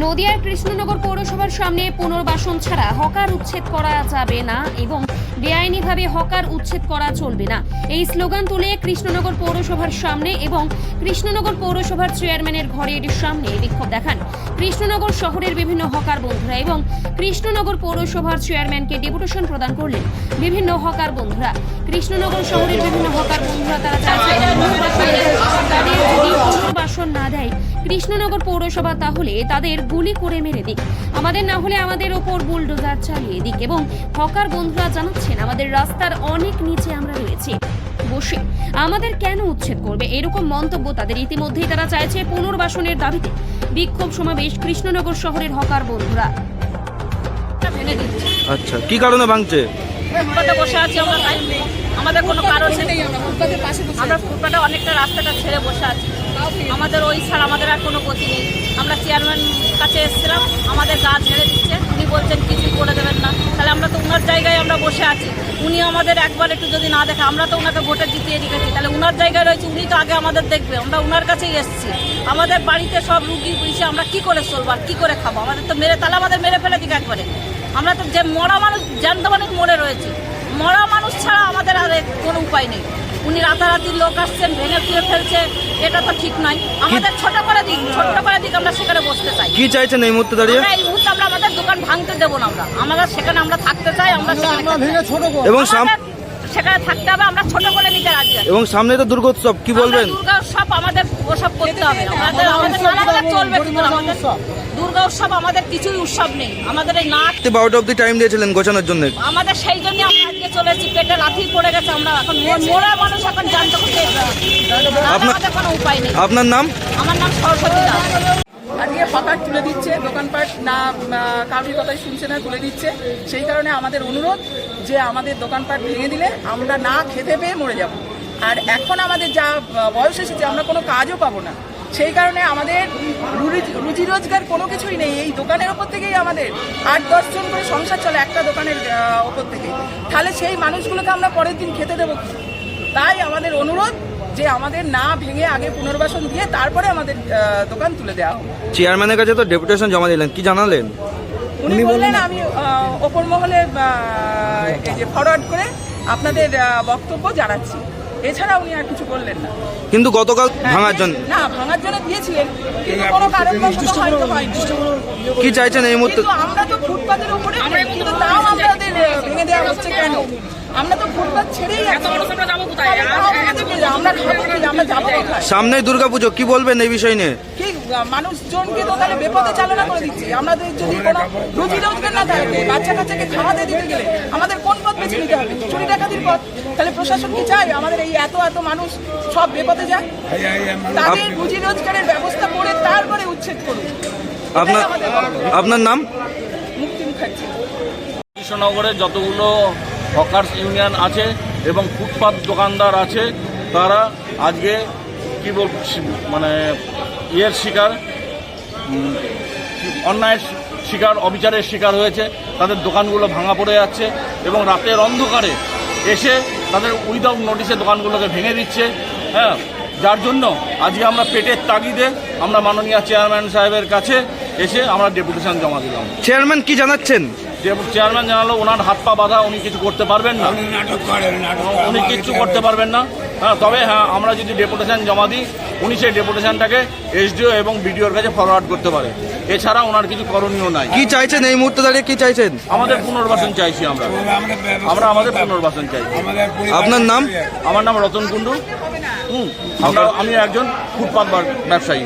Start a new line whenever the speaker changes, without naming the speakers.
নদিয়ার কৃষ্ণনগর পৌরসভার সামনে পুনর্বাসন ছাড়া হকার উচ্ছেদ করা যাবে না এবং বেআইনিভাবে হকার উচ্ছেদ করা চলবে না। এই স্লোগান তুলে কৃষ্ণনগর পৌরসভার সামনে এবং কৃষ্ণনগর পৌরসভার চেয়ারম্যানের ঘরের সামনে বিক্ষোভ দেখান। কৃষ্ণনগর শহরের বিভিন্ন হকার বন্ধুরা এবং কৃষ্ণনগর পৌরসভার চেয়ারম্যানকে ডেপুটেশন প্রদান করলেন বিভিন্ন হকার বন্ধুরা। কৃষ্ণনগর শহরের বিভিন্ন হকার বন্ধুরা, তারা পুনর্বাসন না দেয় কৃষ্ণনগর পৌরসভা তাহলে তাদের গুলি করে মেরে দিক। আমাদের না হলে আমাদের ওপর বুলডোজার চালিয়ে দিক এবং হকার বন্ধুরা জানাচ্ছেন আমাদের রাস্তার অনেক নিচে আমরা রয়েছি। বসে আমাদের কেন উচ্ছেদ করবে? এরকম মন্তব্য তাদের ইতিমধ্যেই তারা চাইছে পুনর্বাসনের দাবিতে। বিক্ষোভ সমাবেশ কৃষ্ণনগর শহরের হকার বন্ধুরা।
আচ্ছা কি কারণে ভাঙছে?
ফুটপাতে বসে আছি আমরা আমাদের কোনো কারণ নেই। আমরা ফুটপাতে অনেকটা রাস্তাটা ছেড়ে বসে আছি। আমাদের ওই ছাড়া আমাদের আর কোনো গতি নেই। আমরা চেয়ারম্যান কাছে এসেছিলাম, আমাদের গা ছেড়ে দিচ্ছে। উনি বলছেন কিছুই করে দেবেন না। তাহলে আমরা তো ওনার জায়গায় আমরা বসে আছি। উনি আমাদের একবার একটু যদি না দেখে, আমরা তো ওনাকে ভোটে জিতিয়ে রেখেছি। তাহলে ওনার জায়গায় রয়েছে, উনি তো আগে আমাদের দেখবে। আমরা ওনার কাছেই এসেছি। আমাদের বাড়িতে সব রুগী পুলিশে আমরা কি করে চলবো আর কী করে খাব? আমাদের তো মেরে, তাহলে আমাদের মেরে ফেলে দিক একবারে। আমরা তো যে মরা মানুষ, জ্যান্ত মানুষ মরে রয়েছে। মরা মানুষ ছাড়া আমাদের আর কোনো উপায় নেই। উনি রাতারাতি লোক আসছেন ভেঙে তুলে ফেলছে এটা তো ঠিক নয়। আমাদের ছোট করে দিক ছোট করে দিক আমরা সেখানে বসতে চাই।
কি চাইছেন এই মুহূর্তে দাঁড়িয়ে?
এই মুহূর্তে আমরা আমাদের দোকান ভাঙতে দেবো না আমরা। আমরা সেখানে আমরা থাকতে চাই আমরা সেখানে
এবং
সেখানে থাকতে হবে আমরা ছোট করে নিতে রাজি আছি।
এবং সামনে তো দুর্গোৎসব কি বলবেন?
দুর্গা উৎসব আমাদের ওসব করতে হবে। আমাদের আমাদের নানা চলবে দুর্গা উৎসব আমাদের কিছুই উৎসব নেই। আমাদের এই নাচ
বারোটা অব্দি টাইম দিয়েছিলেন গোছানোর জন্য।
আমাদের সেই জন্য আমরা আজকে চলেছি। পেটে লাথি পড়ে গেছে আমরা এখন মোড়া মানুষ এখন জানতে করতে
আপনার-
কোনো উপায় নেই।
আপনার নাম?
আমার নাম সরস্বতী দাস।
হকার তুলে দিচ্ছে। দোকানপাট না আহ, কাউরির কথাই শুনছে না তুলে দিচ্ছে। সেই কারণে আমাদের অনুরোধ যে আমাদের দোকানপাট ভেঙে দিলে আমরা না খেতে পেয়ে মরে যাব। আর এখন আমাদের যা বয়স এসেছে আমরা কোনো কাজও পাবো না। সেই কারণে আমাদের রুজি রোজগার কোনো কিছুই নেই। এই দোকানের ওপর থেকেই আমাদের আট দশজন করে সংসার চলে একটা দোকানের ওপর থেকে। তাহলে সেই মানুষগুলোকে আমরা পরের দিন খেতে দেবো তাই আমাদের অনুরোধ যে আমাদের না ভেঙে আগে পুনর্বাসন দিয়ে তারপরে আমাদের দোকান তুলে দেওয়া হোক।
চেয়ারম্যানের কাছে তো ডেপুটেশন জমা দিলেন কি জানালেন?
উনি বললেন আমি ওপর মহলে এই যে ফরওয়ার্ড করে আপনাদের বক্তব্য জানাচ্ছি। এছাড়া উনি আর কিছু বললেন না।
কিন্তু গতকাল
হ্যাঁ,
ভাঙার জন্য
না ভাঙার জন্য দিয়েছিলেন কিন্তু কোনো কারণবশত হয়তো হয়নি।
কি চাইছেন এই মুহূর্তে?
আমরা তো ফুটপাতের উপরে কিন্তু তাও আমাদের ভেঙে দেওয়া হচ্ছে কেন? আমরা তো ফুটপাত ছেড়েই আছি আমরা যাব কোথায়? আমরা খাব আমরা যাব কোথায়
সামনেই দুর্গাপুজো কি বলবেন এই বিষয় নিয়ে?
কি আহ, মানুষজনকে তো তাহলে বেপথে চালনা করে দিচ্ছি। আমাদের যদি কোনো রুজি রোজগার না থাকে বাচ্চা কাচ্চাকে খাওয়াতে দিতে গেলে আমাদের কোন পথ বেছে নিতে হবে? চুরি ডাকাতির পথ? তাহলে প্রশাসন কি চায়? আমাদের এই এত এত মানুষ সব যায়? তাদের রুজি রোজগারের ব্যবস্থা করে তারপরে উচ্ছেদ করুন।
আপনার। আপনার নাম?
মুক্তি মুখার্জি।
কৃষ্ণনগরে যতগুলো হকার্স ইউনিয়ন আছে এবং ফুটপাত দোকানদার আছে তারা আজকে কি বল মানে ইয়ের শিকার অন্যায়ের শিকার অবিচারের শিকার হয়েছে। তাদের দোকানগুলো ভাঙা পড়ে যাচ্ছে এবং রাতের অন্ধকারে এসে তাদের উইদাউট নোটিশে দোকানগুলোকে ভেঙে দিচ্ছে। হ্যাঁ যার জন্য আজকে আমরা পেটের তাগিদে আমরা মাননীয় চেয়ারম্যান সাহেবের কাছে এসে আমরা ডেপুটেশন জমা দিলাম।
চেয়ারম্যান কি জানাচ্ছেন?
যে চেয়ারম্যান জানালো ওনার হাত পা বাঁধা উনি কিছু করতে পারবেন না। উনি কিচ্ছু করতে পারবেন না। হ্যাঁ তবে হ্যাঁ আমরা যদি ডেপুটেশন জমা দিই উনি সেই ডেপুটেশনটাকে এসডিও এবং বিডিওর কাছে ফরওয়ার্ড করতে পারে। এছাড়া ওনার কিছু করণীয় নাই।
কি চাইছেন এই মুহূর্তে দাঁড়িয়ে? কি চাইছেন?
আমাদের পুনর্বাসন চাইছি আমরা। আমরা আমাদের পুনর্বাসন চাইছি
আপনার নাম?
আমার নাম রতন কুণ্ডু। হুম আমি একজন ফুটপাত ব্যবসায়ী।